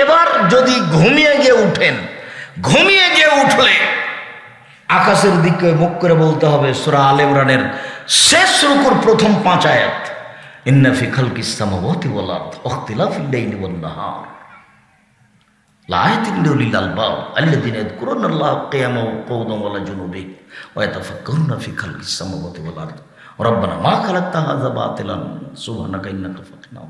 এবার যদি ঘুমিয়ে গিয়ে উঠেন, ঘুমিয়ে গিয়ে উঠলে আকাশের দিকে মুখ করে বলতে হবে, সুরা আল ইমরানের শেষ রুকুর প্রথম পাঁচ আয়াত, ইন্না ফি খালকিস সামাওয়াতি ওয়াল আরদ ইখতিলাফিল লাইলি ওয়ান নাহার। লাআয়াতিন লিউলিল আলবাব আল্লাযীনা ইয়াযকুরুনাল্লাহা কিয়ামান ওয়া কুউদান ওয়া জুনুবিহিম ওয়া ইয়াতাফাক্কারুনা ফি রব্বানা মা খালাকতা হাযা বাতিলান, সুবহানাকা ইন্নাকা ফাকিনা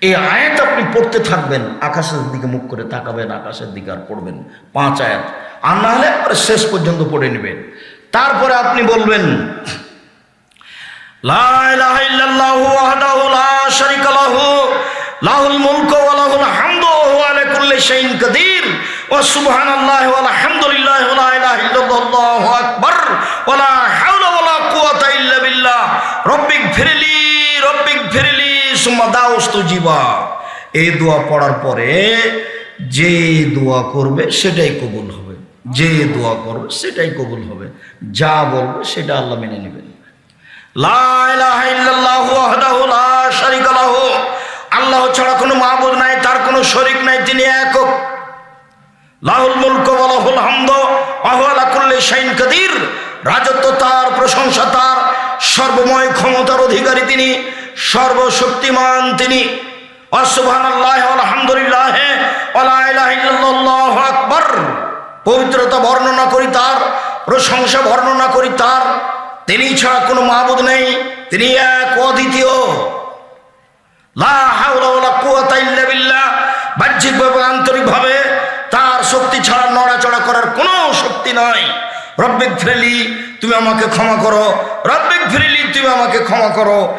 এই আয়াত আপনি পড়তে থাকবেন, আকাশের দিকে মুখ করে তাকাবেন, আকাশের দিকে আর পড়বেন। পাঁচ আয়াত। আর না হলে শেষ পর্যন্ত পড়ে নেবেন। তারপরে আপনি বলবেন লাহুল মুলকু লা ফিরলি সুম্মা দাউস্তু জিবা। এই দোয়া পড়ার পরে যে দোয়া করবে সেটাই কবুল হবে। যে দোয়া করবে সেটাই কবুল হবে। যা বলবে সেটা আল্লাহ মেনে নেবেন। আল্লাহ ছাড়া কোনো মাবুদ নাই, তার কোনো শরীক নাই, তিনি একক। লাহুল মুলক ওয়া হামদ, ওয়া আলা কুল্লি শাইইন কাদির। রাজত্ব তার, প্রশংসা তার, সর্বময় ক্ষমতার অধিকারী তিনি। সর্বশক্তিমান তিনি। ইল্লাল্লাহু পবিত্রতা বর্ণনা করি তার, প্রশংসা বর্ণনা করি তার। তিনি ছাড়া কোনো মাহবুদ নেই, তিনি এক অদ্বিতীয়। বাহ্যিকভাবে, আন্তরিকভাবে তার শক্তি ছাড়া নড়াচড়া করার কোনো শক্তি নাই। রব্বিক ফ্রেলি তুমি আমাকে ক্ষমা করো। রব্বিক ফ্রেলি তুমি আমাকে ক্ষমা করো।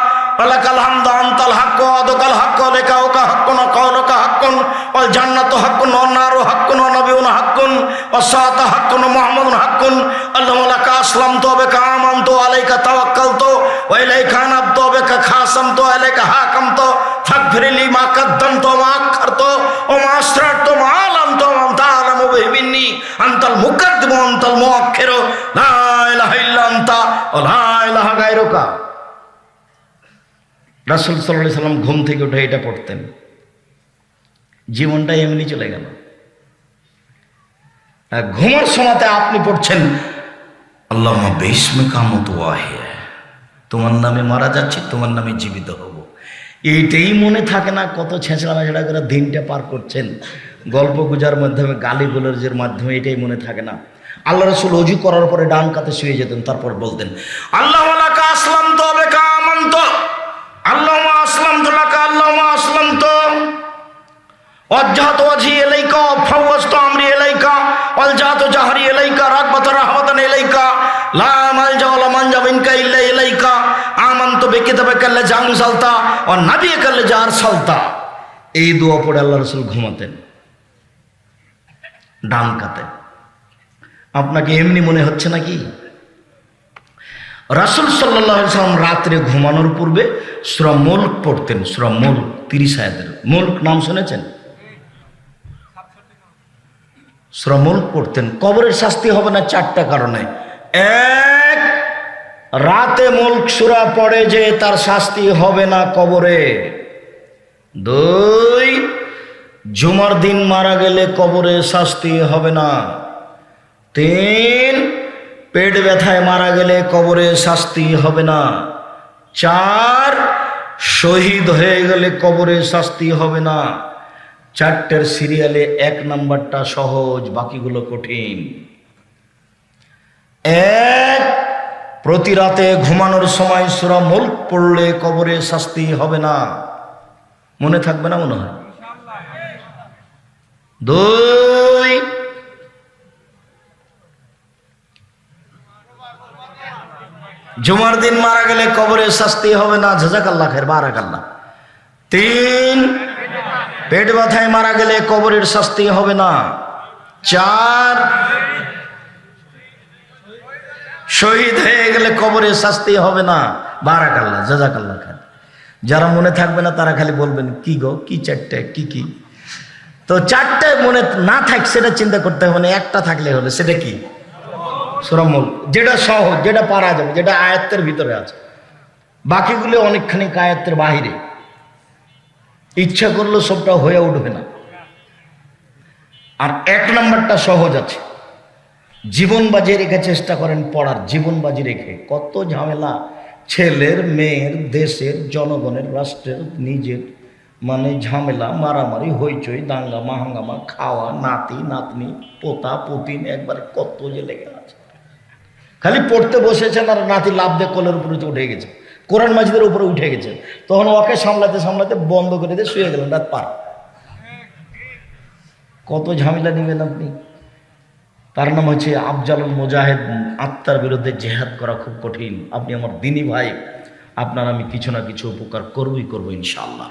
ওয়ালাকাল হামদু আনতাল হাক্কু, আদকাল হাক্কু লিকাউকা হাক্কুন কাউলুকা হাক্কুন, ওয়াল জান্নাতু হাক্কুন, ওয়ান নারু হাক্কুন ওয়া নাবিয়ুনা হাক্কুন ওয়া সাআতু হাক্কুন মুহাম্মাদুন হাক্কুন। আল্লাহুম্মা লাকা আসলামতু ওয়া বিকা আমানতু আলাইকা তাওয়াক্কালতু, ওয়া ইলাইকা আনাবতু ওয়া বিকা খাসামতু, ওয়া ইলাইকা হাকামতু। ফাগফিরলি মা কাদ্দামতু ওয়া মা আখখারতু, ওয়া মা আসরারতু মা আলামতু, ওয়া আনতা আলামু বিহি মিন্নি। আনতাল মুকাদ্দিমু আনতাল মুআখিরু লা ইলাহা ইল্লা আনতা, ওয়া লা ইলাহা গায়রুকা। রাসূল আলাইহি সাল্লাম ঘুম থেকে উঠে এটা পড়তেন। জীবনটা এমনি চলে গেল। ঘুমার সময়তে আপনি পড়ছেন আল্লাহ বেসমে কামত তোমার নামে মারা যাচ্ছে, তোমার নামে জীবিত হব। এইটাই মনে থাকে না কত ছেঁচড়া মেছড়া করে দিনটা পার করছেন। গল্প গুজার মাধ্যমে, গালি গোলজের মাধ্যমে এটাই মনে থাকে না। আল্লাহ রসুল অজু করার পরে ডান কাতে শুয়ে যেতেন, তারপর বলতেন, আল্লাহ আসলাম তো বেকা আল্লাহ আসলাম তো লাকা আল্লাহ আসলাম তো অজ্জাত ওয়াজি এলাইকা ফাওয়াজতু আমরি এলাইকা অলজাত জাহরি এলাইকা রাগবাত রাহমাতান এলাইকা লা মালজা ওয়ালা মানজা মিনকা ইল্লা ইলাইকা, আমানতু বিকিতাবিকা আল্লাযী আনজালতা ওয়া নাবিয়িকা আল্লাযী আরসালতা এই দোয়া পড়ে আল্লাহ রাসূল ঘুমাতেন, ডান কাতে। আপনাকে এমনি মনে হচ্ছে নাকি? রাসূল সাল্লাম রাত্রে ঘুমানোর পূর্বে সূরা মুলক পড়তেন, সূরা মুলক 30 আয়াতের। মুলক নাম শুনেছেন? শ্রমল পড়তেন। কবরের শাস্তি হবে না চারটা কারণে। এক, রাতে মুল্ক সুরা পড়ে যে তার শাস্তি হবে না কবরে। দুই, জুমার দিন মারা গেলে কবরে শাস্তি হবে না। তিন পেট ব্যথায় মারা গেলে কবরে শাস্তি হবে না। চার, শহীদ হয়ে গেলে কবরে শাস্তি হবে না। চারটের সিরিয়ালে এক নাম্বারটা সহজ, বাকিগুলো কঠিন। এক, প্রতি রাতে ঘুমানোর সময় সুরা মুল্ক পড়লে কবরে শাস্তি হবে না। মনে থাকবে না মনে হয়? দুই জুমার দিন মারা গেলে কবরে শাস্তি হবে না ঝাজাক আল্লাহ খের বারাক আল্লাহ তিন, পেট ব্যথায় মারা গেলে কবরের শাস্তি হবে না। চার, শহীদ হয়ে গেলে কবরের শাস্তি হবে না, বারাকাল্লাহ, জাজাকাল্লাহ খান যারা মনে থাকবে না, তারা খালি বলবেন, কি গো, কি চারটে, কি কি? তো চারটে মনে না থাক, সেটা চিন্তা করতে হবে না, একটা থাকলে হলে সেটা কি? সুরমল, যেটা সহজ, যেটা পারা যাবে, যেটা আয়ত্তের ভিতরে আছে। বাকিগুলো অনেকখানি আয়ত্তের বাহিরে। ইচ্ছা করলেও সবটা হয়ে উঠবে না। আর এক নম্বরটা সহজ আছে। জীবন বাজি রেখে চেষ্টা করেন পড়ার, জীবন বাজি রেখে। কত ঝামেলা। ছেলের, মেয়ের, দেশের, জনগণের, রাষ্ট্রের, নিজের। মানে ঝামেলা, মারামারি, হইচই, দাঙ্গা, মাহাঙ্গামা, খাওয়া, নাতি, নাতনি, পোতা, পুতিন, একবারে কত যে লেগে আছে। খালি পড়তে বসেছেন আর নাতি লাভ দিয়ে কোলের উপরে উঠে গেছে। কোরআন মাজিদের উপরে উঠে গেছে। তখন ওকে সামলাতে সামলাতে বন্ধ করে দিয়ে শুয়ে গেলেন রাত পার। কত ঝামেলা নেবেন আপনি? তার নাম হচ্ছে আফজালুল মুজাহিদ, আত্মার বিরুদ্ধে জেহাদ করা খুব কঠিন। আপনি আমার দিনী ভাই, আপনার আমি কিছু না কিছু উপকার করবই করব ইনশাল্লাহ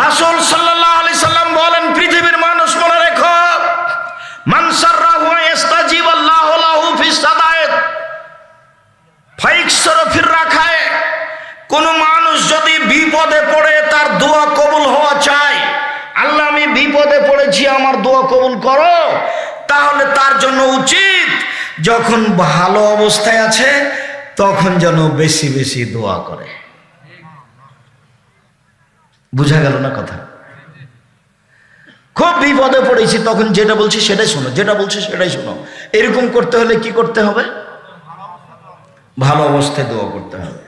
রাসুল সাল্লাল্লাহু আলাইহি সাল্লাম বলেন, পৃথিবীর মানুষ মনে রেখো, মান সাররাহু কোন মানুষ যদি বিপদে পড়ে, তার দোয়া কবুল হওয়া চায় আল্লাহ, আমি বিপদে পড়েছি, আমার দোয়া কবুল করো। তাহলে তার জন্য উচিত যখন ভালো অবস্থায় আছে, তখন যেন বেশি বেশি দোয়া করে। বুঝা গেল না কথা? খুব বিপদে পড়েছি, তখন যেটা বলছি সেটাই শোনো, যেটা বলছি সেটাই শোনো। এরকম করতে হলে কি করতে হবে? ভালো অবস্থায় দোয়া করতে হবে।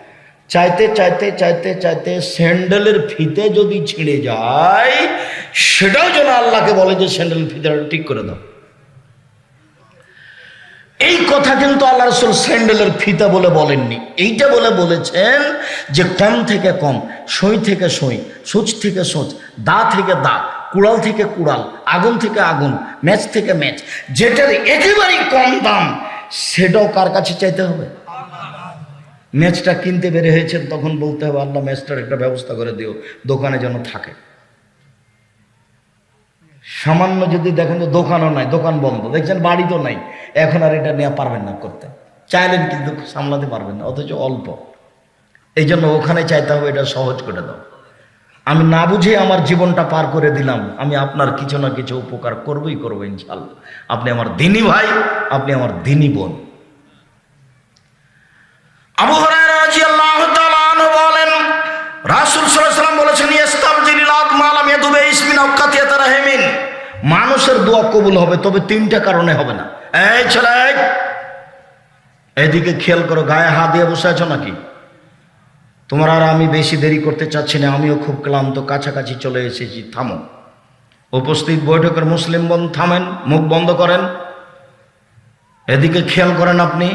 চাইতে চাইতে চাইতে চাইতে স্যান্ডেলের ফিতে যদি ছিঁড়ে যায়, সেটাও যেন আল্লাহকে বলে যে স্যান্ডেল ফিতেটা ঠিক করে দাও। এই কথা কিন্তু আল্লাহ রসুল স্যান্ডেলের ফিতা বলে বলেননি। এইটা বলে বলেছেন যে কম থেকে কম, সই থেকে সই, সুচ থেকে সোচ, দা থেকে দা, কুড়াল থেকে কুড়াল, আগুন থেকে আগুন, ম্যাচ থেকে ম্যাচ, যেটার একেবারেই কম দাম, সেটাও কার কাছে চাইতে হবে? ম্যাচটা কিনতে বের হয়েছেন, তখন বলতে হবে, আল্লাহ ম্যাচটার একটা ব্যবস্থা করে দিও, দোকানে যেন থাকে। সামান্য যদি দেখেন যে দোকানও নাই, দোকান বন্ধ, দেখছেন বাড়ি তো নাই, এখন আর এটা নেওয়া পারবেন না করতে। চাইলেন কিন্তু সামলাতে পারবেন না, অথচ অল্প। এই জন্য ওখানে চাইতে হবে, এটা সহজ করে দাও। আমি না বুঝে আমার জীবনটা পার করে দিলাম, আমি আপনার কিছু না কিছু উপকার করবই করব ইনশাল্লাহ। আপনি আমার দিনী ভাই, আপনি আমার দিনী বোন। আবু বলেন, রাসূল ওয়াসাল্লাম বলেছেন মানুষের দোয়া কবুল হবে, তবে তিনটা কারণে হবে না। এই ছেলে এদিকে খেয়াল করো, গায়ে হাত দিয়ে বসে আছো নাকি? তোমার আর আমি বেশি দেরি করতে চাচ্ছি না, আমিও খুব ক্লান্ত, কাছাকাছি চলে এসেছি, থামো। উপস্থিত বৈঠকের মুসলিম বন্ধ থামেন, মুখ বন্ধ করেন। এদিকে খেয়াল করেন আপনি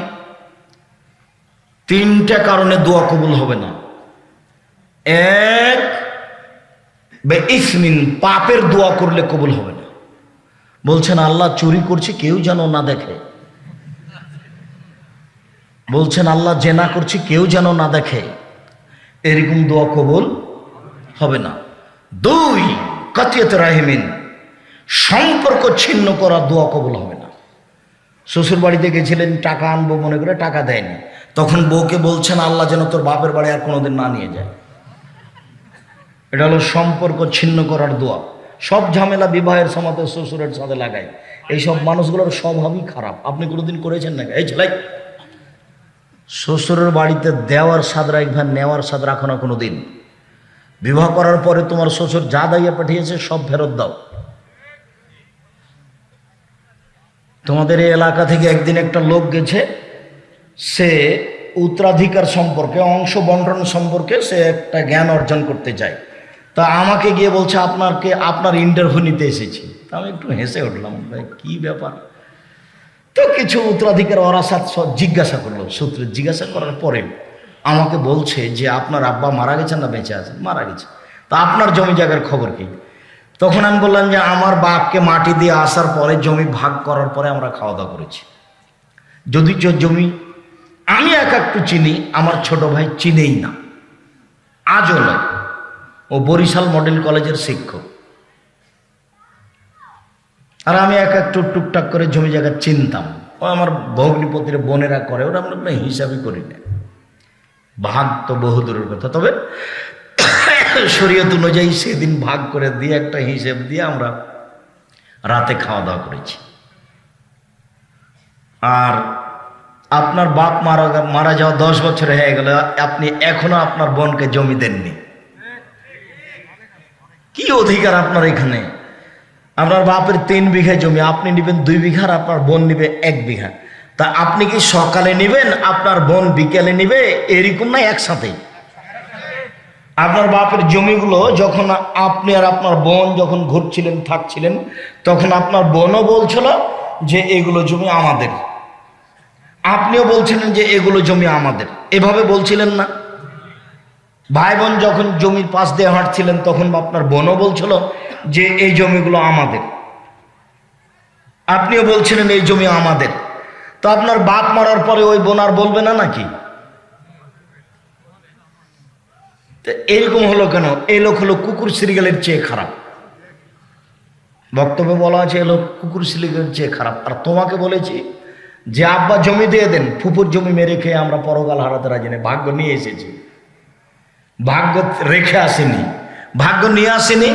তিনটা কারণে দোয়া কবুল হবে না। এক ইসমিন পাপের দোয়া করলে কবুল হবে না। বলছেন, আল্লাহ চুরি করছে, কেউ যেন না দেখে। বলছেন, আল্লাহ জেনা করছে, কেউ যেন না দেখে। এরকম দোয়া কবুল হবে না। দুই, কাতিয়াত রাহিমিন, সম্পর্ক ছিন্ন করা দোয়া কবুল হবে না। শ্বশুর বাড়িতে গেছিলেন, টাকা আনব মনে করে টাকা দেয়নি। তখন বউকে বলছেন, আল্লাহ যেন তোর বাপের বাড়ি আর কোনোদিন না নিয়ে যায়। এটা হলো সম্পর্ক ছিন্ন করার দোয়া। সব ঝামেলা বিবাহের সমাতে শ্বশুরের সাথে লাগায় এইসব মানুষগুলোর স্বভাবই খারাপ। আপনি কোনোদিন করেছেন নাকি? এই ছেলে, শ্বশুরের বাড়িতে দেওয়ার স্বাদ রাখবে, নেওয়ার স্বাদ রাখো না কোনো দিন বিবাহ করার পরে তোমার শ্বশুর যা দাইয়া পাঠিয়েছে সব ফেরত দাও। তোমাদের এই এলাকা থেকে একদিন একটা লোক গেছে সে উত্তরাধিকার সম্পর্কে, অংশ বন্টন সম্পর্কে সে একটা জ্ঞান অর্জন করতে চায়। তা আমাকে গিয়ে বলছে আপনারকে আপনার ইন্টারভিউ নিতে এসেছি। আমি একটু হেসে উঠলাম, ভাই, কী ব্যাপার? তো কিছু উত্তরাধিকার ওরাসাত সব জিজ্ঞাসা করল, সূত্রে জিজ্ঞাসা করার পরে আমাকে বলছে যে, আপনার আব্বা মারা গেছেন না, বেঁচে আছেন? মারা গেছে। তা আপনার জমি জায়গার খবর কি? তখন আমি বললাম যে, আমার বাপকে মাটি দিয়ে আসার পরে জমি ভাগ করার পরে আমরা খাওয়া দাওয়া করেছি। যদি জমি আমি এক একটু চিনি, আমার ছোট ভাই চিনেই না। আজও নয়। ও বরিশাল মডেল কলেজের শিক্ষক। আর আমি এক একটু টুকটাক করে জমি জায়গা চিনতাম। ও আমার ভগ্নিপতির বোনেরা করে, ওরা আমরা হিসাবই করি না। ভাগ তো বহু দূরের কথা। তবে শরীয়ত অনুযায়ী সেদিন ভাগ করে দিয়ে একটা হিসেব দিয়ে আমরা রাতে খাওয়া দাওয়া করেছি। আর আপনার বাপ মারা মারা যাওয়া দশ বছর হয়ে গেল, আপনি এখনও আপনার বোনকে জমি দেননি। কি অধিকার আপনার এখানে? আপনার বাপের তিন বিঘা জমি, আপনি নেবেন দুই বিঘা আর আপনার বোন নিবে এক বিঘা। তা আপনি কি সকালে নেবেন, আপনার বোন বিকেলে নিবে, এরকম না একসাথে? আপনার বাপের জমিগুলো যখন আপনি আর আপনার বোন যখন ঘুরছিলেন, থাকছিলেন, তখন আপনার বোনও বলছিল যে, এগুলো জমি আমাদের। আপনিও বলছিলেন যে এগুলো জমি আমাদের। এভাবে বলছিলেন না। ভাই বোন যখন জমির পাশ দিয়ে হাঁটছিলেন, তখন আপনার বোনও বলছিল যে, এই জমিগুলো আমাদের। আপনিও বলছিলেন, এই জমি আমাদের। তো আপনার বাপ মারার পরে ওই বোন আর বলবে না নাকি? এরকম হলো কেন? এই লোক হলো কুকুর সিরিয়ালের চেয়ে খারাপ। বক্তব্যে বলা আছে এলো কুকুর সিরিয়ালের চেয়ে খারাপ। আর তোমাকে বলেছি যে আব্বা জমি দিয়ে দেন, ফুপুর জমি মেরে খেয়ে আমরা পরকাল হারাতে রাজি নেই, ভাগ্য নিয়ে এসেছি। ভাগ্য রেখে আসেনি। ভাগ্য নিয়ে আসেনি।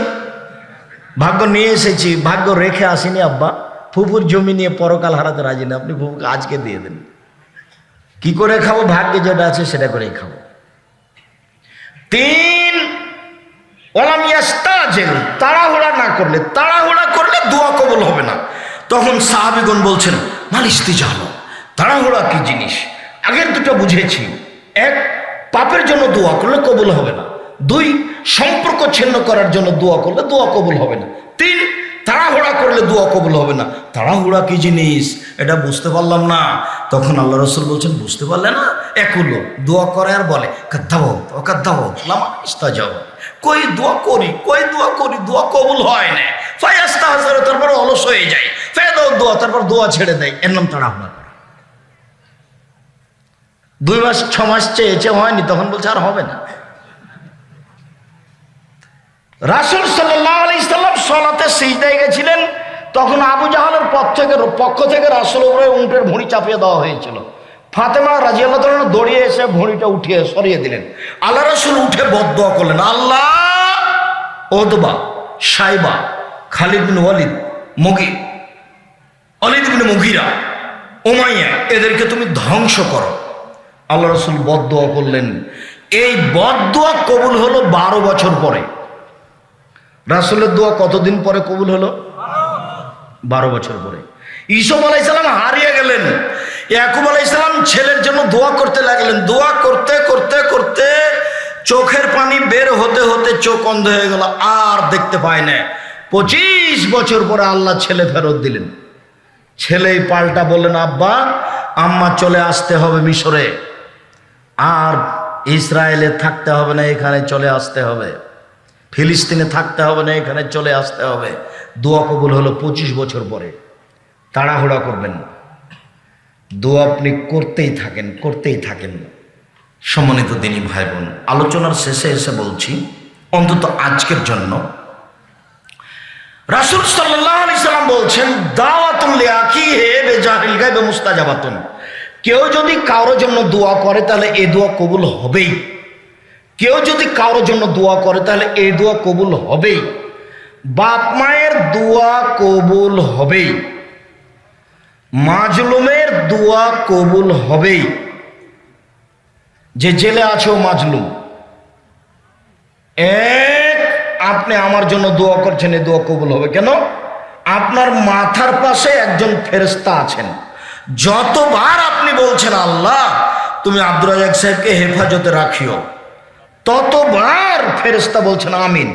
ভাগ্য নিয়ে এসেছি, ভাগ্য রেখে আসেনি আব্বা। ফুপুর জমি নিয়ে পরকাল হারাতে রাজি না আপনি ফুপুকে আজকে দিয়ে দেন। কি করে খাব? ভাগ্যে যেটা আছে সেটা করেই খাব। তিন তাড়াহুড়া না করলে, তাড়াহুড়া করলে দোয়া কবুল হবে না। তখন সাহাবিগণ বলছেন মালিস্তি জানো, তাড়াহুড়া কি জিনিস? আগের দুটো বুঝেছি। এক, পাপের জন্য দোয়া করলে কবুল হবে না। দুই, সম্পর্ক ছিন্ন করার জন্য দোয়া করলে দোয়া কবুল হবে না। তিন, তাড়াহুড়া করলে দোয়া কবুল হবে না। তাড়াহুড়া কি জিনিস? এটা বুঝতে পারলাম না। তখন আল্লাহ রসুল বলছেন, বুঝতে পারলে না? এক একুলো দোয়া করে আর বলে, কাদ্দাব ও কাদ্দাব লামা ইস্তা যাও কই দোয়া করি, কই দোয়া করি, দোয়া কবুল হয় না। ফায়াস্তা হাজার তারপর অলস হয়ে যায়। ফেদাও দোয়া, তারপর দোয়া ছেড়ে দেয়। এর নাম তাড়াহুড়া করা। দুই মাস, ছ মাস চেয়েছে, হয়নি, তখন বলছে আর হবে না। রাসুল সাল্লাহ আলি ইসলাম সলাতে সিজদায় গেছিলেন, তখন আবু জাহালের পথ থেকে, পক্ষ থেকে রাসুল উপরে উঁটের ভুঁড়ি চাপিয়ে দেওয়া হয়েছিল। ফাতেমা তাআলা দৌড়িয়ে এসে ভুঁড়িটা উঠিয়ে সরিয়ে দিলেন। আল্লাহ রাসুল উঠে বদয়া করলেন, আল্লাহ, ওদবা, সাইবা, খালিদ বিন ওয়ালিদ মুগি অলিদ বিন মুগিরা ওমাইয়া এদেরকে তুমি ধ্বংস করো। আল্লাহ রসুল বদয়া করলেন। এই বদয়া কবুল হলো বারো বছর পরে। রাসুলের দোয়া কতদিন পরে কবুল হলো? বারো বছর পরে। ইসম আলাইসালাম হারিয়ে গেলেন। ইয়াকুব আলাইসালাম ছেলের জন্য দোয়া করতে লাগলেন। দোয়া করতে করতে করতে চোখের পানি বের হতে হতে চোখ অন্ধ হয়ে গেল, আর দেখতে পায় না। পঁচিশ বছর পরে আল্লাহ ছেলে ফেরত দিলেন। ছেলেই পাল্টা বললেন, আব্বা, আম্মা চলে আসতে হবে মিশরে। আর ইসরায়েলে থাকতে হবে না, এখানে চলে আসতে হবে। ফিলিস্তিনে থাকতে হবে না, এখানে চলে আসতে হবে। দোয়া কবুল হলো পঁচিশ বছর পরে। তাড়াহুড়া করবেন না। দোয়া আপনি করতেই থাকেন করতেই থাকেন। সম্মানিত দিনী ভাই বোন, আলোচনার শেষে এসে বলছি, অন্তত আজকের জন্য রাসুল সাল্লাম বলছেন, দাওয়াতুল আকি হে বেজাহিল গাইবে মুস্তাজাবাতুন। কেউ যদি কারোর জন্য দোয়া করে, তাহলে এই দোয়া কবুল হবেই। কেউ যদি কারোর জন্য দোয়া করে, তাহলে এই দোয়া কবুল হবেই। বাপ মায়ের দোয়া কবুল হবেই। মাজলুমের দোয়া কবুল হবেই। যে জেলে আছো মাজলুম। এক আপনি আমার জন্য দোয়া করছেন, এই দোয়া কবুল হবে। কেন? আপনার মাথার পাশে একজন ফেরেস্তা আছেন। যতবার আপনি বলছেন, আল্লাহ, তুমি আব্দুর রাজাক সাহেবকে হেফাজতে রাখিও, ততবার ফেরেস্তা বলছেন, আমিন।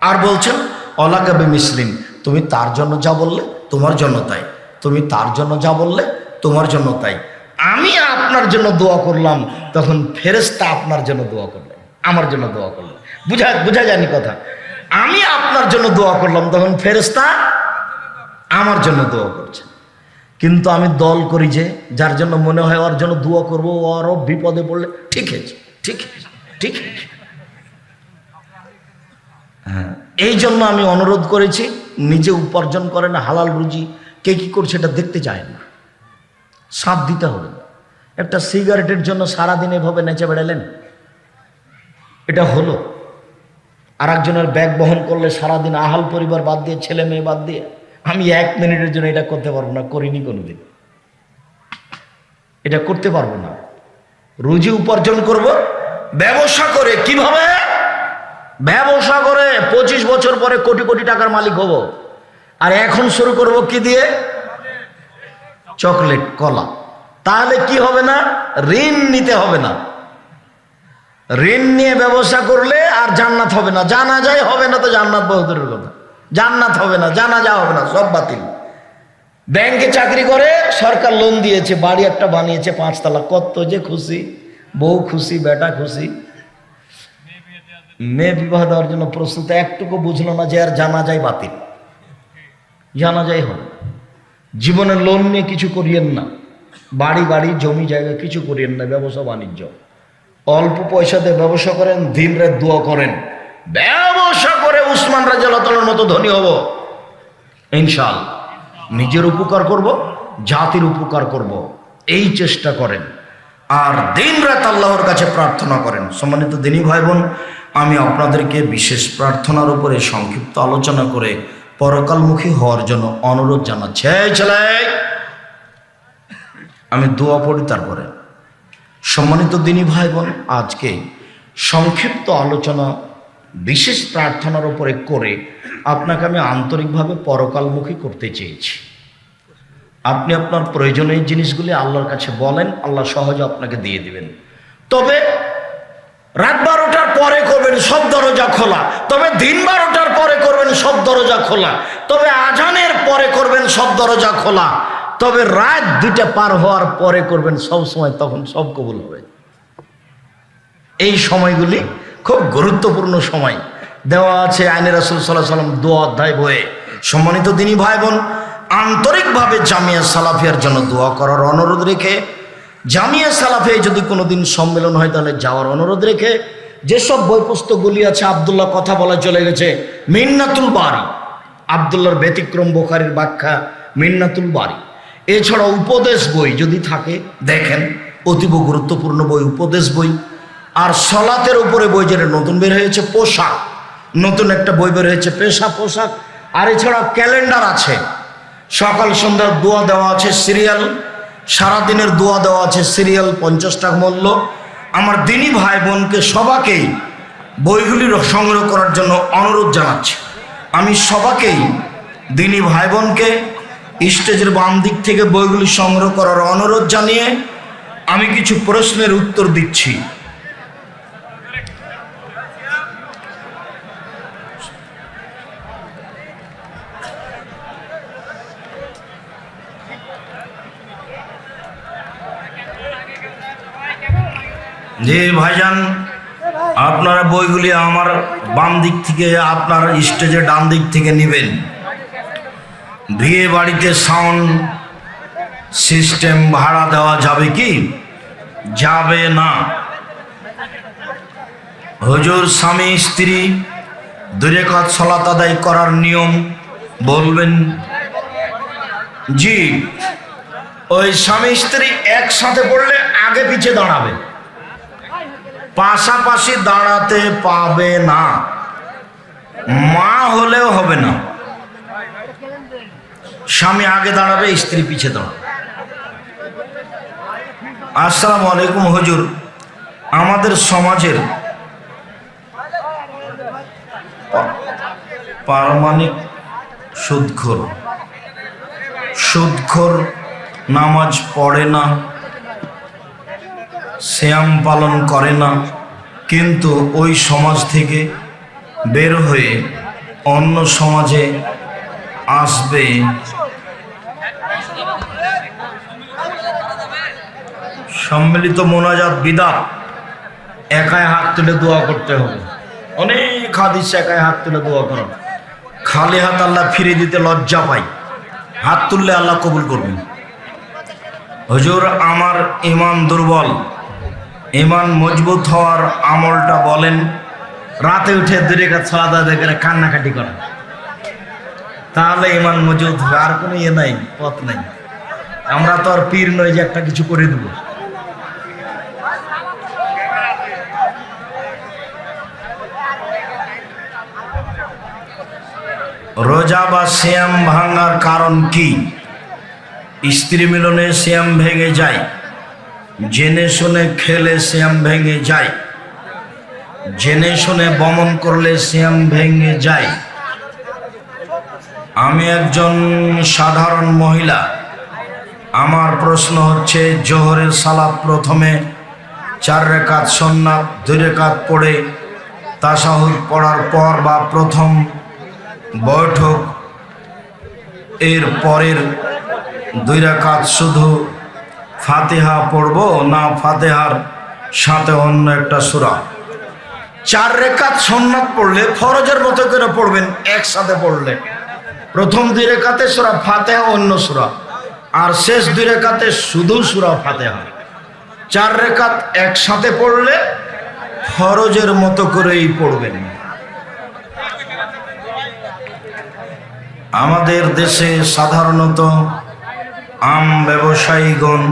আর বলছেন অলাকাবে মিসলিম তুমি তার জন্য যা বললে, তোমার জন্য তাই। তুমি তার জন্য যা বললে, তোমার জন্য তাই। আমি আপনার জন্য দোয়া করলাম, তখন ফেরেস্তা আপনার জন্য দোয়া করলেন আমার জন্য দোয়া করলেন বুঝা বুঝা যায়নি কথা। আমি আপনার জন্য দোয়া করলাম, তখন ফেরেস্তা আমার জন্য দোয়া করছে। কিন্তু আমি দল করি যে, যার জন্য মনে হয় ওর জন্য দোয়া করব ওরও বিপদে পড়লে, ঠিক আছে, ঠিক ঠিক হ্যাঁ এই জন্য আমি অনুরোধ করেছি, নিজে উপার্জন করেন, হালাল রুজি, কে কি করছে এটা দেখতে চায় না। সাথ দিতে হবে। একটা সিগারেটের জন্য সারাদিন এভাবে নেচে বেড়ালেন, এটা হলো। আর একজনের ব্যাগ বহন করলে সারাদিন আহাল পরিবার বাদ দিয়ে, ছেলে মেয়ে বাদ দিয়ে, আমি এক মিনিটের জন্য এটা করতে পারব না, করিনি কোনোদিন। এটা করতে পারব না। রুজি উপার্জন করব, ব্যবসা করে কীভাবে? ব্যবসা করে পঁচিশ বছর পরে কোটি কোটি টাকার মালিক হব। আর এখন শুরু করব কি দিয়ে? চকলেট কলা। তাহলে কি হবে না? ঋণ নিতে হবে না। ঋণ নিয়ে ব্যবসা করলে আর জান্নাত হবে না। জানা যায় হবে না তো জান্নাত বহুদূরের কথা। জান্নাত হবে না জানা যা হবে না, সব বাতিল। ব্যাংকে চাকরি করে, সরকার লোন দিয়েছে, বাড়ি একটা বানিয়েছে, পাঁচতলা। কত যে খুশি, বউ খুশি, বেটা খুশি। মেয়ে বিবাহ দেওয়ার জন্য প্রস্তুত একটুকু বুঝলো না যে আর জানা যায় বাতিল। জানা যায় হবে। জীবনে লোন নিয়ে কিছু করিয়েন না। বাড়ি বাড়ি, জমি, জায়গা কিছু করিয়েন না, ব্যবসা, বাণিজ্য। অল্প পয়সাতে ব্যবসা করেন দিন রাত দোয়া করেন। ব্যবসা করে উসমান রাজার মতো ধনী হব। ইনশাল নিজের উপকার করব, জাতির উপকার করব। এই চেষ্টা করেন। আর দিন রাত আল্লাহর কাছে প্রার্থনা করেন। সম্মানিত দিনী ভাই বোন আমি আপনাদেরকে বিশেষ প্রার্থনার উপরে সংক্ষিপ্ত আলোচনা করে পরকালমুখী হওয়ার জন্য অনুরোধ জানাচ্ছি। আমি দোয়া পড়ি তারপরে। সম্মানিত দিনী ভাই বোন আজকে সংক্ষিপ্ত আলোচনা, বিশেষ প্রার্থনার উপরে করে আপনাকে আমি আন্তরিকভাবে পরকালমুখী করতে চেয়েছি। আপনি আপনার প্রয়োজনীয় জিনিসগুলি আল্লাহর কাছে বলেন, আল্লাহ সহজে আপনাকে দিয়ে দিবেন। তবে রাত বারোটার পরে করবেন, সব দরজা খোলা। তবে দিন বারোটার পরে করবেন, সব দরজা খোলা। তবে আজানের পরে করবেন, সব দরজা খোলা। তবে রাত দুইটা পার হওয়ার পরে করবেন সব সময়, তখন সব কবুল হবে। এই সময়গুলি খুব গুরুত্বপূর্ণ সময়। দেওয়া আছে আইনে রাসুল সাল্লাহ সাল্লাম দু অধ্যায় বয়ে সম্মানিত দিনী ভাই বোন আন্তরিকভাবে জামিয়া সালাফিয়ার জন্য দোয়া করার অনুরোধ রেখে, জামিয়া সালাফিয়া যদি কোনোদিন সম্মেলন হয়, তাহলে যাওয়ার অনুরোধ রেখে, যেসব বই পুস্তকগুলি আছে, আবদুল্লাহ কথা বলা চলে গেছে, মিন্নাতুল বাড়ি আবদুল্লাহর ব্যতিক্রম বোখারির ব্যাখ্যা, মিন্নাতুল বাড়ি এছাড়া উপদেশ বই যদি থাকে, দেখেন, অতীব গুরুত্বপূর্ণ বই, উপদেশ বই। আর সলাতের উপরে বই যেটা নতুন বের হয়েছে, পোশাক। নতুন একটা বই বের হয়েছে, পেশা পোশাক। আর এছাড়া ক্যালেন্ডার আছে। সকাল সন্ধ্যার দোয়া দেওয়া আছে, সিরিয়াল। সারাদিনের দোয়া দেওয়া আছে, সিরিয়াল পঞ্চাশ টাকা মূল্য। আমার দিনী ভাই বোনকে সবাকেই বইগুলির সংগ্রহ করার জন্য অনুরোধ জানাচ্ছি। আমি সবাকেই, দিনী ভাই বোনকে স্টেজের বাম দিক থেকে বইগুলি সংগ্রহ করার অনুরোধ জানিয়ে আমি কিছু প্রশ্নের উত্তর দিচ্ছি। জি ভাইজান, আপনারা বইগুলি আমার বাম দিক থেকে, আপনার স্টেজে ডান দিক থেকে নেবেন। বিয়ে বাড়িতে সাউন্ড সিস্টেম ভাড়া দেওয়া যাবে কি? যাবে না। হুজুর, স্বামী, স্ত্রী দূরে কাজ সলাত আদায় করার নিয়ম বলবেন? জি। ওই স্বামী, স্ত্রী একসাথে পড়লে আগে পিছে দাঁড়াবে। পাশাপাশি দাঁড়াতে পাবে না। মা হলেও হবে না। স্বামী আগে দাঁড়াবে, স্ত্রী পিছে দাঁড়াবে। আসসালামু আলাইকুম, হজুর। আমাদের সমাজের পারমাণিক সুদখোর। সুদখোর নামাজ পড়ে না শ্যাম পালন করে না, কিন্তু ওই সমাজ থেকে বের হয়ে অন্য সমাজে আসবে সম্মিলিত মোনাজাত, বিদাত, একাই হাত তুলে দোয়া করতে হবে। অনেক হাদিস একাই হাত তুলে দোয়া করো। খালি হাত আল্লাহ ফিরে দিতে লজ্জা পাই হাত তুললে আল্লাহ কবুল করবেন। হজুর, আমার ইমান দুর্বল। ইমান মজবুত হওয়ার আমলটা বলেন। রাতে উঠে দূরে কাজ সাদা দেখে কান্নাকাটি করা। তাহলে ইমান হবে। আর কোনো ইয়ে নাই, পথ নাই। আমরা তো আর পীর নই যে একটা কিছু করে দেবো। রোজা বা শ্যাম ভাঙার কারণ কি? স্ত্রী মিলনে শ্যাম ভেঙে যায়, জেনে শুনে খেলে শ্যাম ভেঙে যায়, জেনে শুনে বমন করলে শ্যাম ভেঙে যায়। আমি একজন সাধারণ মহিলা। আমার প্রশ্ন হচ্ছে, জোহরের সালাদ প্রথমে চার রেখাত সন্ন্যাত দুই রেখাত পড়ে তাসাহুদ পড়ার পর বা প্রথম বৈঠক। এর পরের দুই রাকাত শুধু ফাতেহা পড়ব না ফাতেহার সাথে অন্য একটা সুরা। চার রেখাত সন্ন্যাত পড়লে, ফরজের মতো করে পড়বেন, একসাথে পড়লে। প্রথম দুই রেখাতে সুরা ফাতেহা, অন্য সুরা। আর শেষ দুই রেখাতে শুধু সুরা ফাতেহা। চার রেখাত একসাথে পড়লে, ফরজের মতো করেই পড়বেন। আমাদের দেশে সাধারণত আম ব্যবসায়ীগণ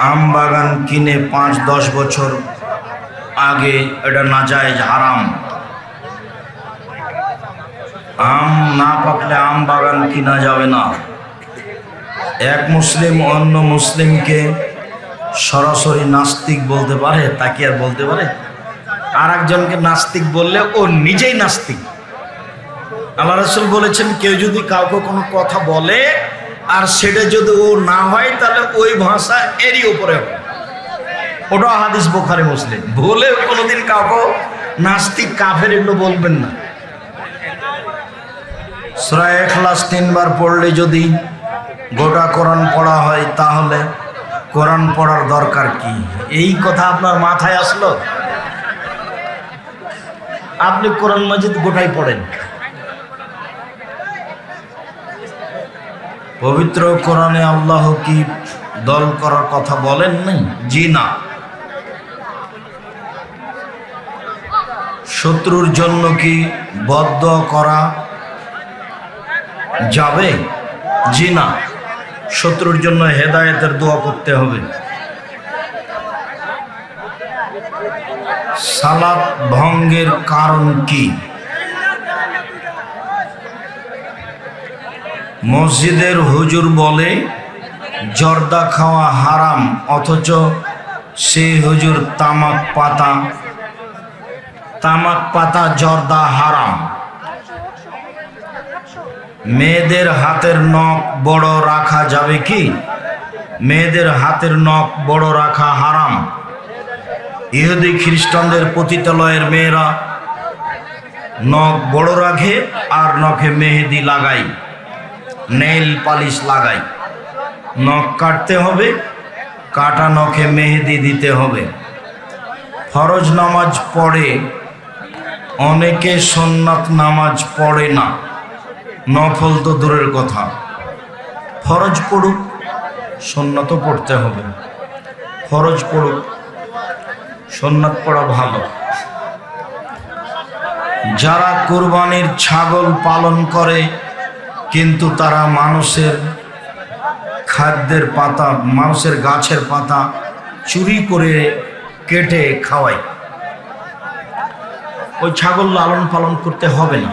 আম বাগান কিনে পাঁচ, দশ বছর আগে এটা না যায় হারাম। আম না পাকলে আম বাগান কিনা যাবে না। এক মুসলিম অন্য মুসলিমকে সরাসরি নাস্তিক বলতে পারে, তাকে আর বলতে পারে? আর একজনকে নাস্তিক বললে ও নিজেই নাস্তিক। আল্লাহ রসুল বলেছেন, কেউ যদি কাউকে কোনো কথা বলে আর সেটা যদি ও না হয়, তাহলে ওই ভাষা এরই উপরে হবে। ওটা হাদিস বোখারে, মুসলিম। বলে কোনোদিন কাউকে নাস্তিক কাফের এগুলো বলবেন না। সুরায় এখলাস তিনবার পড়লে যদি গোটা কোরআন পড়া হয়, তাহলে কোরআন পড়ার দরকার কি? এই কথা আপনার মাথায় আসলো? আপনি কোরআন মাজিদ গোটাই পড়েন। পবিত্র কোরআনে আল্লাহ কি দল করার কথা বলেন নাই? জি না। শত্রুর জন্য কি বদ্ধ করা যাবে? জি না। শত্রুর জন্য হেদায়েতের দোয়া করতে হবে। সালাদ ভঙ্গের কারণ কি? মসজিদের হুজুর বলে, জর্দা খাওয়া হারাম, অথচ সেই হুজুর তামাক পাতা তামাক পাতা জর্দা হারাম। মেয়েদের হাতের নখ বড় রাখা যাবে কি? মেয়েদের হাতের নখ বড় রাখা হারাম। ইহুদি খ্রিস্টানদের পতিতালয়ের মেয়েরা নখ বড় রাখে আর নখে মেহেদি লাগায়। নেইল পালিশ লাগাই। নখ কাটতে হবে, কাটা নখে মেহেদি দিতে হবে। ফরজ নামাজ পড়ে, অনেকে সন্ন্যাত নামাজ পড়ে না। নফল তো দূরের কথা। ফরজ পড়ুক সন্ন্যত পড়তে হবে। ফরজ পড়ুক সন্ন্যত পড়া ভালো। যারা কোরবানির ছাগল পালন করে কিন্তু তারা মানুষের খাদ্যের পাতা, মানুষের গাছের পাতা চুরি করে কেটে খাওয়ায়। ওই ছাগল লালন পালন করতে হবে না।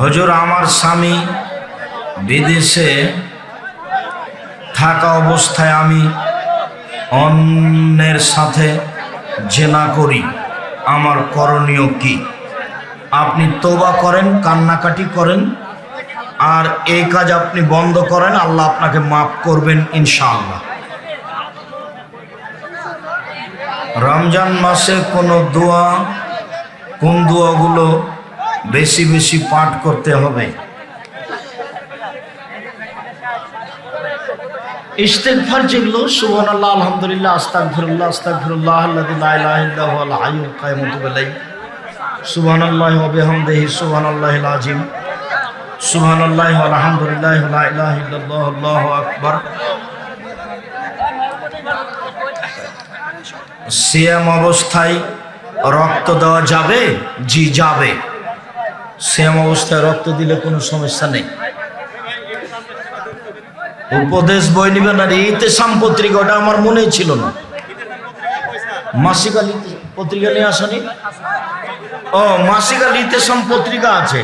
হজুর, আমার স্বামী বিদেশে থাকা অবস্থায় আমি অন্যের সাথে জেনা করি। আমার করণীয় কি? আপনি তোবা করেন, কান্নাকাটি করেন, আর এই কাজ আপনি বন্ধ করেন, আল্লাহ আপনাকে মাফ করবেন ইনশাআল্লাহ। রমজান মাসে কোনো দোয়া, কোন দোয়াগুলো বেশি বেশি পাঠ করতে হবে? ইস্তেগফার যেগুলো, সুবহানাল্লাহ, আলহামদুলিল্লাহ, আস্তাগফিরুল্লাহ আস্তাগফিরুল্লাহ আল্লাযী লা ইলাহা ইল্লা হুয়াল সুবহানাল্লাহি ওয়া বিহামদিহি ইল্লাল্লাহ, আল্লাহু আকবার। সিয়াম অবস্থায় রক্ত দেওয়া যাবে, জি যাবে। সিয়াম অবস্থায় রক্ত দিলে কোনো সমস্যা নেই। উপদেশ বই নিবেন আর ইতেসাম পত্রিকা ওটা আমার মনেই ছিল না। মাসিক পত্রিকা নিয়ে আসনি? ও, মাসিক আল ইতেসাম পত্রিকা আছে।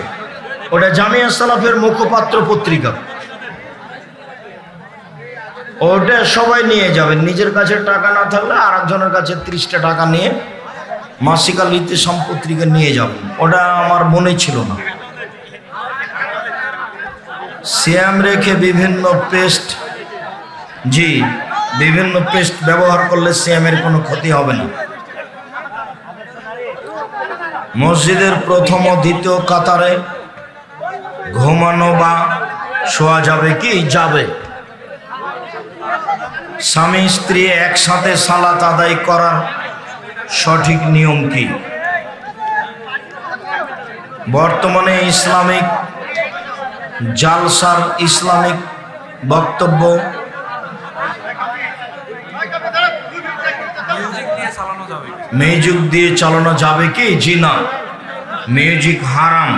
ওটা জামিয়া সালাফের মুখপাত্র পত্রিকা। ওটা সবাই নিয়ে যাবেন নিজের কাছে টাকা না থাকলে আর একজনের কাছে ত্রিশটা টাকা নিয়ে মাসিক আল ইতেসাম পত্রিকা নিয়ে যাবেন ওটা আমার মনে ছিল না। সিয়াম রেখে বিভিন্ন পেস্ট, জি, বিভিন্ন পেস্ট ব্যবহার করলে সিয়ামের কোনো ক্ষতি হবে না। মসজিদের প্রথম ও দ্বিতীয় কাতারে ঘুমানো বা শোয়া যাবে কি? যাবে। স্বামী স্ত্রী একসাথে সালাত আদায় করার সঠিক নিয়ম কি? বর্তমানে ইসলামিক জালসার ইসলামিক বক্তব্য মিউজিক দিয়ে চালানো যাবে মিউজিক দিয়ে চালানো যাবে কি? জি না। মিউজিক হারাম।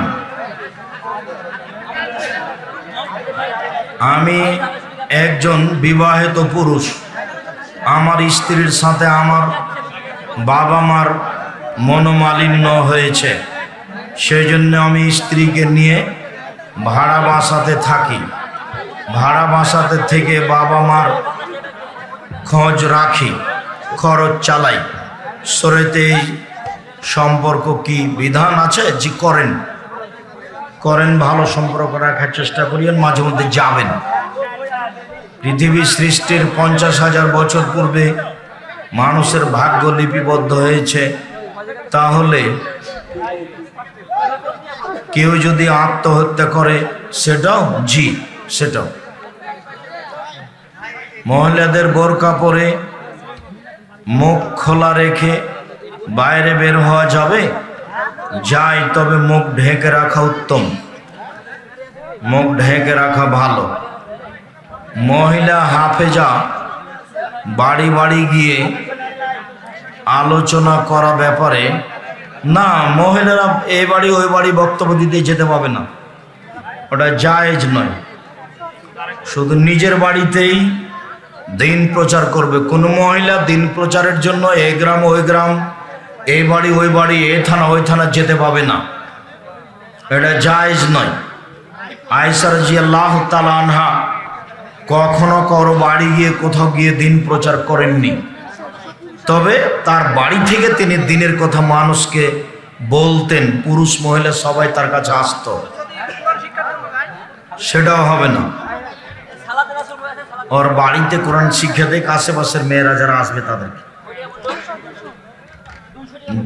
আমি একজন বিবাহিত পুরুষ। আমার স্ত্রীর সাথে আমার বাবা মার মনোমালিন্য হয়েছে। সেই জন্য আমি স্ত্রীকে নিয়ে ভাড়া বাসাতে থাকি। ভাড়া বাসাতে থেকে বাবা মার খোঁজ রাখি, খরচ চালাই। সরেতে এই সম্পর্ক কি বিধান আছে? জি, করেন। করেন, ভালো সম্পর্ক রাখার চেষ্টা করিয়েন, মাঝে মধ্যে যাবেন। পৃথিবী সৃষ্টির পঞ্চাশ হাজার বছর পূর্বে মানুষের ভাগ্য লিপিবদ্ধ হয়েছে। তাহলে কেউ যদি আত্মহত্যা করে, সেটাও জি, সেটাও। মহিলাদের বোরকা পরে মুখ খোলা রেখে বাইরে বের হওয়া যাবে? যাই, তবে মুখ ঢেকে রাখা উত্তম। মুখ ঢেকে রাখা ভালো। মহিলা হাফেজা বাড়ি বাড়ি গিয়ে আলোচনা করা ব্যাপারে, না, মহিলারা এই বাড়ি ওই বাড়ি বক্তব্য দিতে যেতে পাবে না। ওটা জায়েজ নয়। শুধু নিজের বাড়িতেই দিন প্রচার করবে। কোনো মহিলা দিন প্রচারের জন্য এই গ্রাম, ওই গ্রাম এই বাড়ি, ওই বাড়ি, এ থানা, ওই থানা যেতে পাবে না। এটা জায়জ নয়। আয়সার জি আল্লাহ আনহা কখনো কারও বাড়ি গিয়ে কোথাও গিয়ে দিন প্রচার করেননি। তবে তার বাড়ি থেকে তিনি দিনের কথা মানুষকে বলতেন, পুরুষ মহিলা সবাই তার কাছে আসতো। সেটাও হবে না। ওর বাড়িতে কোরআন শিক্ষা দেখ আশেপাশের মেয়েরা যারা আসবে তাদেরকে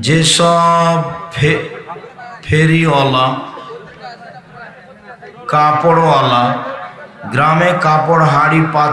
যেসব ফেরিওয়ালা কাপড়ওয়ালা গ্রামে কাপড় হাড়ি পাত